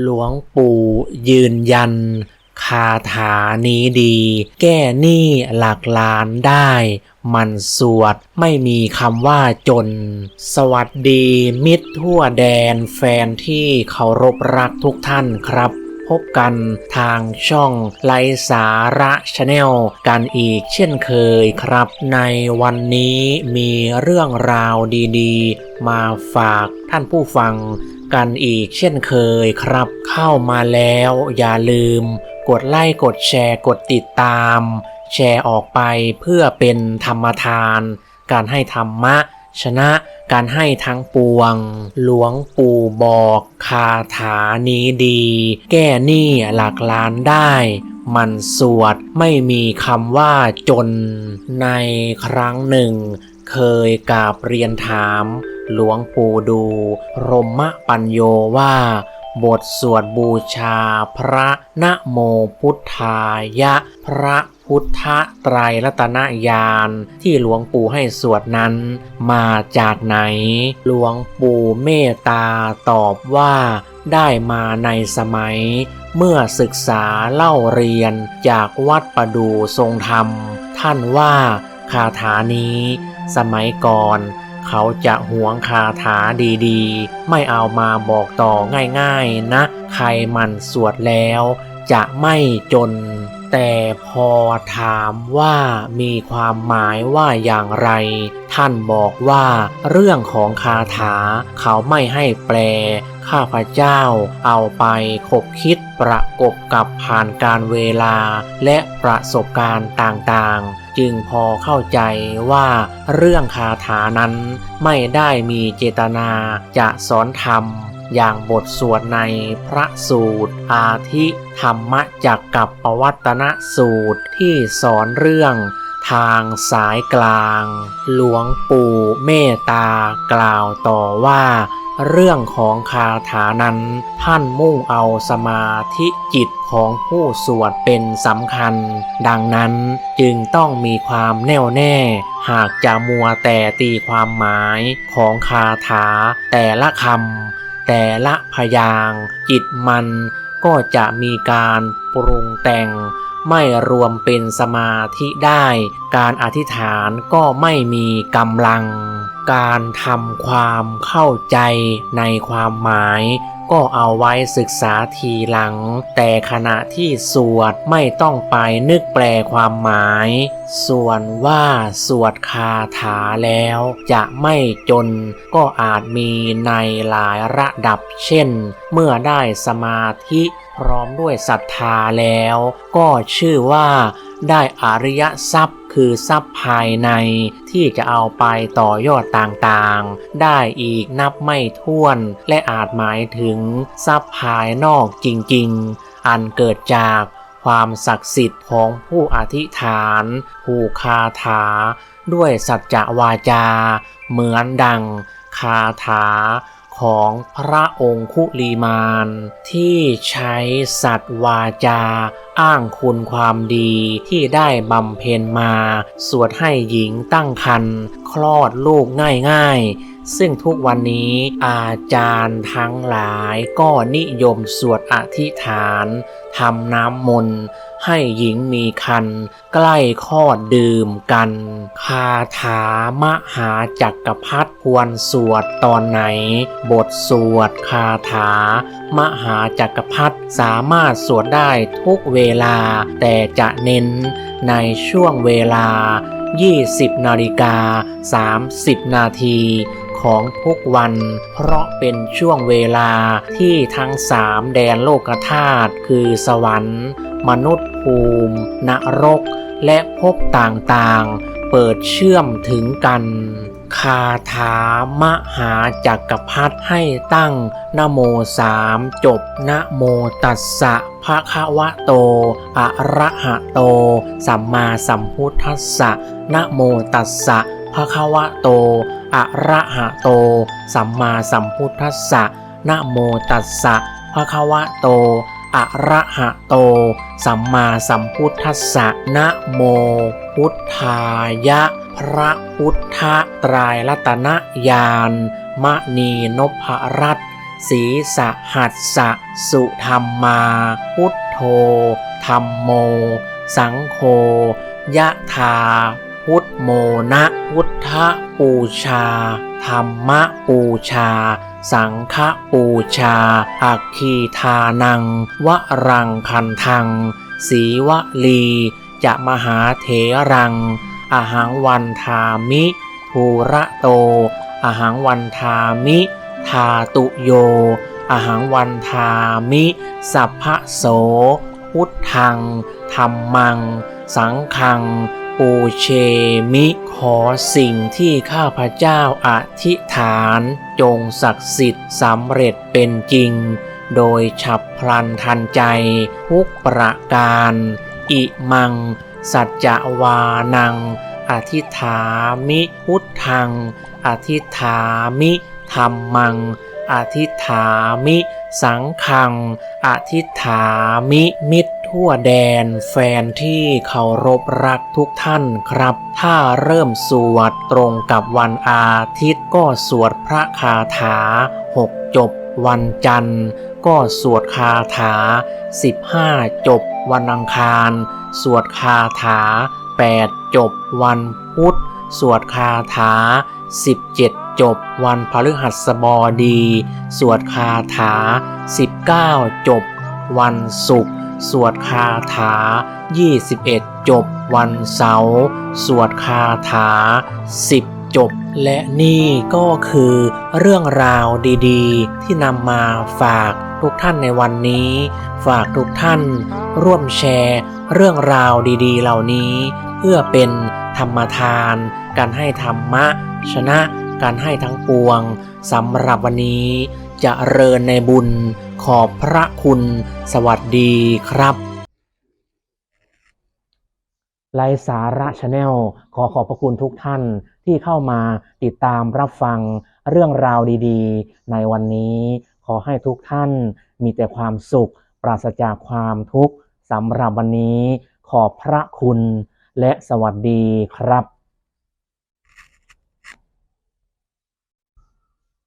หลวงปู่ยืนยัน คาถานี้ดี แก้หนี้หลักล้านได้ มันสวดไม่มีคำว่าจน สวัสดีมิตรทั่วแดนแฟนที่เคารพรักทุกท่านครับ พบกันทางช่องไลสาระชาแนลกันอีกเช่นเคยครับ ในวันนี้มีเรื่องราวดีๆ มาฝากท่านผู้ฟัง กันอีกเช่นเคยครับ เข้ามาแล้วอย่าลืม กดไลค์กดแชร์กดติดตาม แชร์ออกไปเพื่อเป็นธรรมทาน การให้ธรรมะ ชนะการให้ทั้งปวง หลวงปู่บอกคาถานี้ดี แก้หนี้หลักล้านได้มันสวดไม่มีคำว่าจนในครั้งหนึ่ง เคยกราบเรียนถาม หลวงปู่ดู รมะปัญโยว่า บทสวดบูชาพระนะโมพุทธายะ พระพุทธไตรรัตนญาณที่หลวงปู่ให้สวดนั้นมาจากไหน หลวงปู่เมตตาตอบว่าได้มาในสมัย เมื่อศึกษาเล่าเรียนจากวัดประดูทรงธรรม ท่านว่าคาถานี้ สมัยก่อน เขาจะหวงคาถาดีๆ ไม่เอามาบอกต่อง่ายๆนะ ใครมันสวดแล้ว จะไม่จน แต่พอถามว่ามีความหมายว่าอย่างไร ท่านบอกว่าเรื่องของคาถา เขาไม่ให้แปล ข้าพเจ้าเอาไปคบคิดประกบกับผ่านการเวลาและประสบการณ์ต่างๆ จึงพอเข้าใจว่าเรื่องคาถานั้นไม่ได้มีเจตนาจะสอนธรรมอย่างบทสวดในพระสูตร อาทิธรรมจักกับปวัตนสูตรที่สอนเรื่องทางสายกลาง หลวงปู่เมตตากล่าวต่อว่า เรื่องของคาถานั้น ท่านมุ่งเอาสมาธิจิตของผู้สวดเป็นสำคัญ ดังนั้นจึงต้องมีความแน่วแน่ หากจะมัวแต่ตีความหมายของคาถาแต่ละคำแต่ละพยางจิตมันก็จะมีการปรุงแต่ง ไม่รวมเป็นสมาธิได้ การอธิษฐานก็ไม่มีกำลัง การทำความเข้าใจในความหมาย ก็เอาไว้ศึกษาทีหลัง แต่ขณะที่สวดไม่ต้องไปนึกแปลความหมาย ส่วนว่าสวดคาถาแล้ว จะไม่จนก็อาจมีในหลายระดับเช่น เมื่อได้สมาธิพร้อมด้วยศรัทธาแล้ว ก็ชื่อว่าได้อริยทรัพย์ คือทรัพย์ภายในที่จะเอาไปต่อยอดต่างๆ ได้อีกนับไม่ถ้วน และอาจหมายถึงทรัพย์ภายนอกจริงๆ อันเกิดจากความศักดิ์สิทธิ์ของผู้อธิษฐานผู้คาถา ด้วยสัจจวาจา เหมือนดังคาถา ของพระองคุลีมานที่ใช้สัตว์วาจา อ้างคุณความดีที่ได้บำเพ็ญมา สวดให้หญิงตั้งครรภ์คลอดลูกง่ายๆ ซึ่งทุกวันนี้อาจารย์ทั้งหลายก็นิยมสวดอธิษฐานทำน้ำมนต์ให้หญิงมีคัน ใกล้คลอดดื่มกัน คาถามหาจักรพรรดิควรสวดตอนไหน บทสวดคาถามหาจักรพรรดิสามารถสวดได้ทุกเวลา แต่จะเน้นในช่วงเวลา 20 นาฬิกา 30 นาที ของทุกวัน เพราะเป็นช่วงเวลาที่ทั้งสามแดนโลกธาตุคือสวรรค์ มนุษย์ภูมิ นรก และภพต่างๆ เปิดเชื่อมถึงกันคาถามหาจักรพรรดิให้ตั้งนโมสามจบนโมตัสสะภะคะวะโต อะระหะโต สัมมาสัมพุทธัสสะนโมตัสสะภะคะวะโต อะระหะโต สัมมาสัมพุทธัสสะนะโมตัสสะภะคะวะโตอะระหะโต สัมมาสัมพุทธัสสะนะโม พุทธายะ พระพุทธตรายรัตนญาณมณีนพรัตสีสหัสสะสุธรรมา พุทโธธรรมโม สังโฆยะธา พุทโมนะพุทธปูชา ธรรมปูชา สังฆปูชาอัคคีทานัง วรังคันทัง สีวลี จะมหาเถรัง อหังวันทามิภูระโต อหังวันทามิ ทาตุโย อหังวันทามิ สัพพะโส พุทธังธรรมัง สังฆังปูเชมิขอสิ่งที่ข้าพเจ้าอธิษฐาน จงศักดิ์สิทธิ์สำเร็จเป็นจริง โดยฉับพลันทันใจ ทุกประการ อิมัง สัจจวานัง อธิษฐามิพุทธัง อธิษฐามิธรรมัง อธิษฐามิ สังฆัง อธิษฐามิ มิตรทั่วแดนแฟนที่เคารพรักทุกท่านครับ ถ้าเริ่มสวดตรงกับวันอาทิตย์ก็สวดพระคาถาหกจบ วันจันทร์ ก็สวดคาถา 15 จบ วันอังคาร สวดคาถา 8 จบวันพุธ สวดคาถา 17 จบวันพฤหัสบดี สวดคาถา 19 จบวันศุกร์สวดคาถา 21 จบวันเสาร์สวดคาถา 10 จบ และนี่ก็คือเรื่องราวดีๆ ที่นำมาฝากทุกท่านในวันนี้ ฝากทุกท่านร่วมแชร์ เรื่องราวดีๆ เหล่านี้ เพื่อเป็น ธรรมทาน การให้ธรรมะ ชนะการให้ทั้งปวงสำหรับวันนี้จะเริญในบุญขอบพระคุณสวัสดีครับไลสาระชาแนลขอขอบพระคุณทุกท่านที่เข้ามาติดตามรับฟังเรื่องราวดีๆ ในวันนี้ขอให้ทุกท่านมีแต่ความสุข ปราศจากความทุกข์สำหรับวันนี้ ขอบพระคุณ และสวัสดีครับ